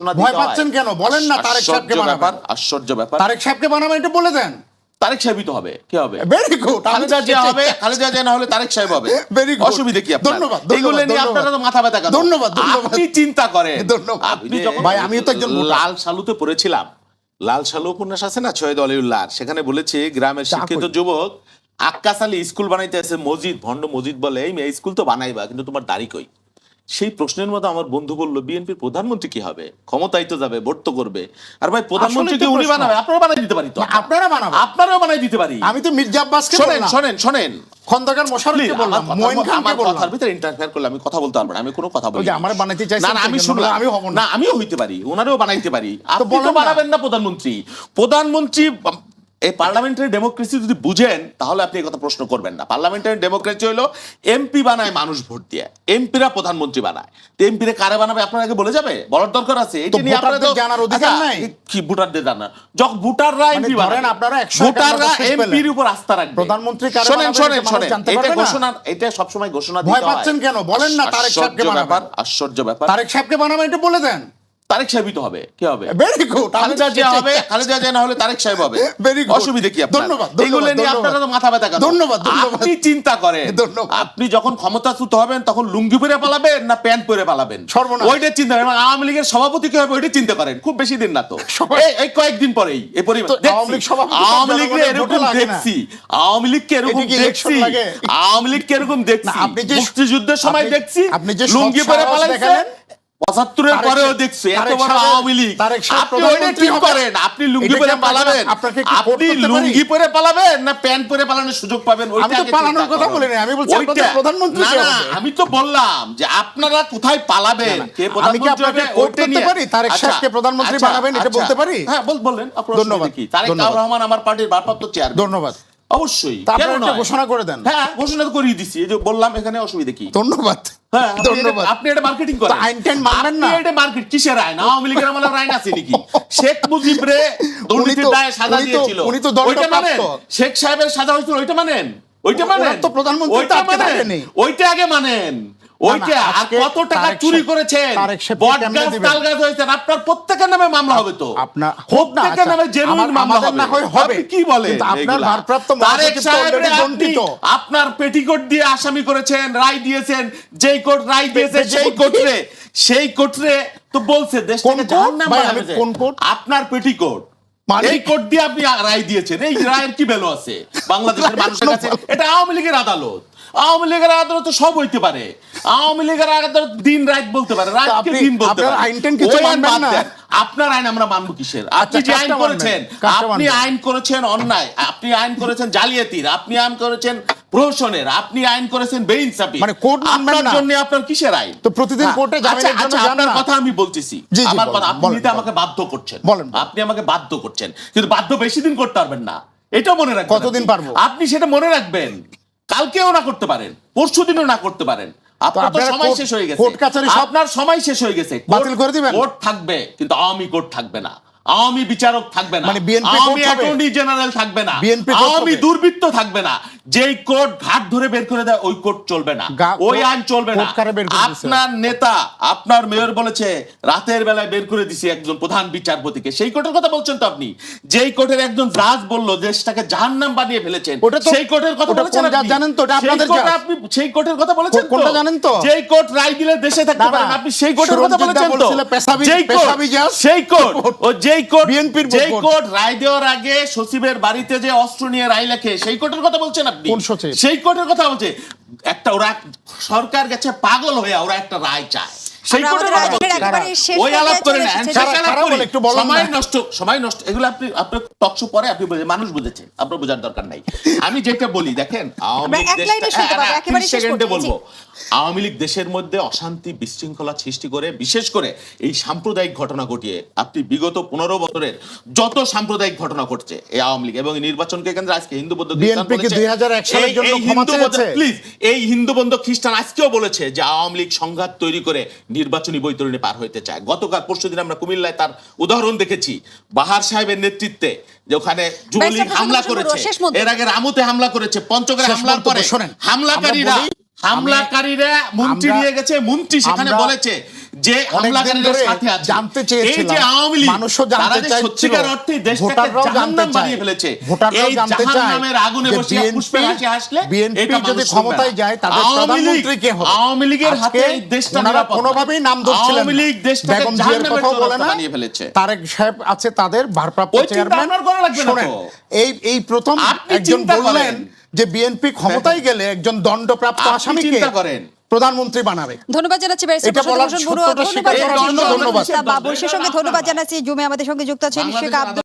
ভয় পাচ্ছেন কেন? বলেন না তারেক সাহেবকে। ব্যাপার আশ্চর্য ব্যাপার। তারেক সাহেবকে বানাবেন এটা বলে দেন। তারেক সাহেবই তো হবে। কি হবে? ভেরি গুড খালেদা জিয়া হবে খালেদা জিয়া না হলে তারেক সাহেব হবে। Very good. অসুবিধা কি আপনার? ধন্যবাদ, এগুলো নিয়ে আপনারা তো মাথা ব্যথা কেন ধন্যবাদ। আপনি চিন্তা করেন। ধন্যবাদ। আপনি যখন ভাই, আমিও তো একজন লাল সালুতে পড়েছিলাম। লাল সালু উপন্যাস আছে না ছয় দলিউল্লাহ? সেখানে বলেছে গ্রামের শিক্ষিত যুবক আক্কাস আলী স্কুল বানাইতে আছে মসজিদ ভণ্ড মসজিদ বলে এই স্কুল তো বানাইবা কিন্তু তোমার দাড়ি কই? সেই প্রশ্নের মতো আমার বন্ধু বলল বিএনপির প্রধানমন্ত্রী কি হবে? ক্ষমতায় তো যাবে ভোট তো করবে। আর ভাই প্রধানমন্ত্রী উনি বানাবে আপনারা বানাই দিতে পারি তো? আপনারা বানাবেন। আপনারাও বানাই দিতে পারি। আমি তো মির্জা আব্বাসকে শোনেন শোনেন শোনেন। খন্দকার মোশাররফকে বললাম মঈন খানকে বললাম। কথার ভিতরে ইন্টারফেয়ার করলে আমি কথা বলতে পারব না আমি কোনো কথা বলি আমার বানাইতে না আমি শুনলাম। আমি হব না। আমিও হইতে পারি ওনারেও বানাইতে পারি। আপনি তো বানাবেন না প্রধানমন্ত্রী। প্রধানমন্ত্রী এই পার্লামেন্টারি ডেমোক্রেসি যদি বুঝেন তাহলে আপনি কথা প্রশ্ন করবেন না। পার্লামেন্টারি ডেমোক্রেসি হলো এমপি বানায় মানুষ ভোট দিয়ে এমপিরা প্রধানমন্ত্রী বানায়। তো এমপিরা কারে বানাবে আপনার আগে বলে যাবে? বলার দরকার আছে। তো নিয়ে আপনারা ভোটারদের জানার অধিকার আচ্ছা, নাই? কি ভোটারদের জানার? যখন ভোটাররা মানে এমপি ধরেন বানাবে আপনারা 100 ভোটাররা এমপির উপর আস্থা রাখবে। প্রধানমন্ত্রী কারে শোনেন শোনেন এটা শোনেন। এটা? ঘোষণা এটা সবসময় ঘোষণা দিতে ভয় পাচ্ছেন কেন? বলেন না তারেক সাহেবকে বানাবেন। আশ্চর্য ব্যাপার। তারেক সাহেবকে বানাবেন এটা বলে দেন। তারেক সাহেবই তো হবে। কি হবে? ভেরি গুড খালেদা জিয়া হবে খালেদা জিয়া না হলে তারেক সাহেব হবে। Very good. অসুবিধা কি আপনার? ধন্যবাদ, এগুলো নিয়ে আপনারা তো মাথা ব্যথা কেন? ধন্যবাদ, ধন্যবাদ। আপনি চিন্তা করেন। আপনি যখন ক্ষমতাচ্যুত হবেন তখন লুঙ্গি পরে পালাবেন না প্যান্ট পরে পালাবেন? সর্বনাশ। ওইটা চিন্তা করেন। আওয়ামী লীগের সভাপতি কি হবে ওইটা চিন্তা করেন। খুব বেশি দিন না তো। এই- কয়েকদিন পরেই এই পরিমাণ দেখছি। আওয়ামী লীগ সভাপতি আওয়ামী এরকম লাগে না। দেখছি। আওয়ামী এরকম কি election দেখছি। লাগে? আওয়ামী লীগকে এরকম দেখছি আপনি যে- মুক্তিযুদ্ধের সময় দেখছি। আপনি যে লুঙ্গি পরে দেখালেন, পঁচাত্তরের পরেও দেখছি এত বড় আওয়ামী লীগ আপনি ওইটা ঠিক করেন আপনি লুঙ্গি পরে পালাবেন আপনি লুঙ্গি পরে পালাবেন না প্যান্ট পরে পালানোর সুযোগ পাবেন আমি তো পালানোর কথা আমি বলছি আপনাদের প্রধানমন্ত্রী? আমি তো বললাম যে আপনারা কোথায় পালাবেন। কে আমি কি প্রধানমন্ত্রী হবে করতে পারি? তারেক আচ্ছা, সাহেবকে প্রধানমন্ত্রী আচ্ছা, বানাবেন, এটা আচ্ছা। বলতে পারি? হ্যাঁ বল বলেন আপনার ধন্যবাদ, তারেক। রহমান আমার পার্টির ভারপ্রাপ্ত চেয়ারম্যান ধন্যবাদ অবশ্যই? ঘোষণা করে দেন হ্যাঁ ঘোষণা তো করিয়ে এই যে বললাম এখানে অসুবিধা কি ধন্যবাদ আপনি এটা- আপনি মার্কেটিং করেন। তো আইন টাইন মানবেন না? আপনি এটা মার্কেট কিসের আইন? আওয়ামী লীগের আমলে আইন আছে নাকি? শেখ মুজিব রে দুর্নীতির দায়ে সাজা দিয়েছিল। উনি তো দণ্ডপ্রাপ্ত। শেখ সাহেবের সাজা হয়েছিল ওইটা মানেন? ওইটা মানেন? তো প্রধানমন্ত্রী ওইটা মানেন? ওইটা আগে মানেন। ওইটা আর কত টাকা চুরি করেছেন? আপনার প্রত্যেকের নামে মামলা হবে তো। আপনার প্রত্যেকের আচ্ছা, নামে জেনুইন মামলা হবে? হবে। কি আপনার ভারপ্রাপ্ত। আপনার পেটিকোট দিয়ে আসামি করেছেন রায় দিয়েছেন যেই কোর্ট রায় দিয়েছে সেই? কোর্টে সেই কোর্টে তো বলছে জাহান্নাম যে। কোন কোর্ট? আপনার পেটিকোট? এই কোর্ট দিয়ে আপনি রায় দিয়েছেন। এই রায়ের কি ভ্যালু আছে? বাংলাদেশের মানুষের কাছে এটা আওয়ামী লীগের আদালত। আওয়ামী লীগের আদালত সব হইতে পারে। আওয়ামী লীগের আদালত দিন রাত বলতে পারে রাতকে দিন বলতে পারে। আইন-টাইন কিছু মানবেন না? আপনার আইন আমরা মানবো কিসের? আপনি আচ্ছা, যে আইন করেছেন আপনি আইন করেছেন অন্যায় আপনি আইন করেছেন জালিয়াতির আপনি আইন করেছেন প্রহসনের আপনি আইন করেছেন বেইনসাফি মানে কোর্ট আপনার জন্য আপনার কিসের আইন? তো প্রতিদিন হ্যাঁ, কোর্টে জামিনের আচ্ছা, জন্য আচ্ছা, আপনার কথা আমি বলতেছি। আমার কথা আপনি আমাকে বাধ্য করছেন। আপনি আমাকে বাধ্য করছেন। কিন্তু বাধ্য বেশি দিন করতে পারবেন না। এটাও মনে রাখবেন কতদিন। পারব? আপনি সেটা মনে রাখবেন। কালকেও না করতে পারেন পরশু দিনও না করতে পারেন। আপনার তো সময় শেষ হয়ে গেছে। আপনার সময় শেষ হয়ে গেছে। কোর্ট থাকবে কিন্তু আওয়ামী কোর্ট থাকবে না। আওয়ামী বিচারক থাকবে না মানে BNP আওয়ামী অ্যাটর্নি জেনারেল থাকবে না কোর্ট আওয়ামী দুর্বৃত্ত থাকবে না যেই কোর্ট ঘাট ধরে বের করে দেয় ওই কোর্ট চলবে না ওই আইন চলবে না? আপনার নেতা আপনার মেয়র বলেছে রাতের বেলায় বের করে দিছি একজন প্রধান বিচারপতিকে সেই কোর্টের কথা বলছেন তো আপনি যেই কোর্টের একজন জাজ বলল দেশটাকে জাহান্নাম বানিয়ে ফেলেছেন সেই কোর্টের কথা বলেছেন আপনি? জানেন তো? আপনাদের আপনি সেই কোর্টের কথা বলেছেন কোনটা জানেন তো? যেই কোর্ট রায় দিলে দেশে থাকতে। পারেন আপনি সেই কোর্টের কথা বলেছেন তো যেই কোর্ট সেই কোর্ট ও যেই কোর্ট BNP যেই কোর্ট। কোর্ট রায় দেওয়ার আগে সচিবের বাড়িতে যে অস্ত্র নিয়ে রায় লেখে সেই কোর্টের কথা বলছেন আপনি? সেই কোর্টের কথা বলছে। একটা ওরা সরকার গেছে পাগল হয়ে ওরা একটা রায় চায়। সেই আমরা কোর্টের আমাদের কথা আয়োজনের বলছি। একেবারে শেষ ওই আলাপ পর্যায়ে করে চলে না এসেছি। শেষ আলাপ কারা করি। বলে? একটু সময় নষ্ট সময় নষ্ট এগুলো আপনি আপনার টকশো পরে আপনি মানুষ বুঝেছে আপনার বোঝার দরকার নাই আমি যেটা বলি দেখেন আওয়ামী লীগ এক দেশটা- লাইনে শুনতে পাবো, একেবারে 30 শেষ সেকেন্ডে বলব আওয়ামী লীগ দেশের মধ্যে অশান্তি বিশৃঙ্খলা সৃষ্টি করে বিশেষ করে এই সাম্প্রদায়িক ঘটনা ঘটিয়ে আপনি বিগত পনেরো বছরের যত সাম্প্রদায়িক ঘটনা ঘটছে এই আওয়ামী লীগ এবং নির্বাচনকে কেন্দ্রে আজকে হিন্দু বৌদ্ধ খ্রিস্টান BNP কে বলেছে, 2001 সালের এই- জন্য এই ক্ষমা হিন্দু বৌদ্ধ- প্লিজ এই হিন্দু বন্ধু খ্রিস্টান আজকেও বলেছে যে আওয়ামী লীগ সংঘাত তৈরি করে নির্বাচনী বৈতরণী পার হইতে চায়। গতকাল পরশু দিন আমরা কুমিল্লায় তার উদাহরণ দেখেছি। বাহার সাহেবের নেতৃত্বে যে ওখানে যুবলীগ হামলা করেছে। এর আগে রামুতে হামলা করেছে পঞ্চগড়ে হামলার পরে। হামলাকারীরা হামলাকারীরা মন্ত্রী নিয়ে গেছে মন্ত্রী সেখানে বলেছে যে ধরে সাথে আছে। জানতে এই যে আওয়ামী লীগ মানুষও জানতে চাইছিল, সত্যিকার অর্থে দেশটাকে ভোটাররাও জানতে জাহান্নাম চায়, বানিয়ে ফেলেছে ভোটাররাও জানতে চায় জাহান্নামের আগুনে বসে হাসি এটা যদি ক্ষমতায় যায় তাদের প্রধানমন্ত্রী কে হবে? আওয়ামী লীগের হাতে এই দেশটা ওনারা কোনোভাবেই নাম ধরছিলেন আওয়ামী লীগ দেশটাকে জাহান্নামের কথাও বলে না বানিয়ে ফেলেছে। তারেক সাহেব আছে তাদের ভারপ্রাপ্ত চেয়ারম্যান। এই এই প্রথম একজন বললেন। যে বিএনপি ক্ষমতায় গেলে একজন দণ্ডপ্রাপ্ত আসামিকে চিন্তা করেন। প্রধানমন্ত্রী বানাবে। ধন্যবাদ জানাচ্ছি ধন্যবাদ জানাচ্ছি বাবুর সে সঙ্গে ধন্যবাদ জানাচ্ছি জুমে আমাদের সঙ্গে যুক্ত আছেন শেখ আব্দুল